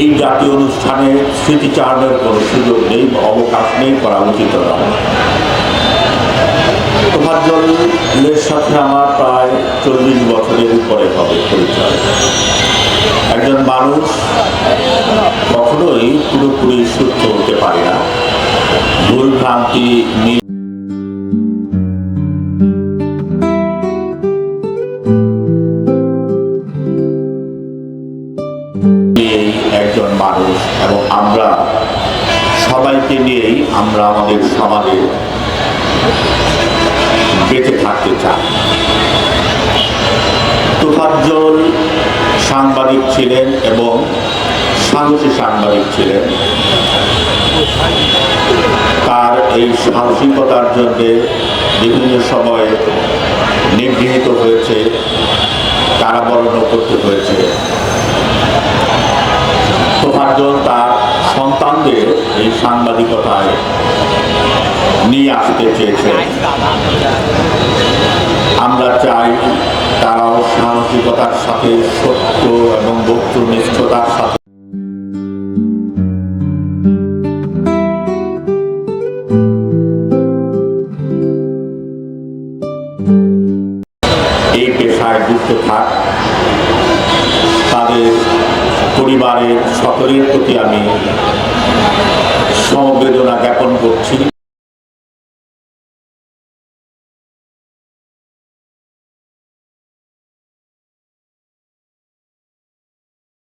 এই জাতীয় অনুষ্ঠানে স্মৃতিচারণের কোনো সুযোগ নেই অবকাশ নেই করা উচিত নয়। তোফাজ্জলের সাথে আমার প্রায় চল্লিশ বছরের উপরে হবে পরিচয়। একজন মানুষ কখনোই পুরোপুরি সুস্থ হতে পারে না। ভুল ভ্রান্তি একজন মানুষ এবং আমরা সবাইকে নিয়েই আমরা আমাদের সমাজে বেঁচে থাকতে চাই। তুফাজ্জল সাংবাদিক ছিলেন এবং সাহসী সাংবাদিক ছিলেন। তার এই সাহসিকতার জন্য বিভিন্ন সময়ে নিগৃহীত হয়েছে কারাবরণ করতে হয়েছে। সন্তানদের এই সাংবাদিকতায় নিয়ে আসতে চেয়েছে। আমরা চাই তারাও সাহসিকতার সাথে, সত্য এবং বস্তুনিষ্ঠতার সাথে এই পেশায় যুক্ত থাক। তাদের পরিবারের সকলের প্রতি আমি সমবেদনা জ্ঞাপন করছি।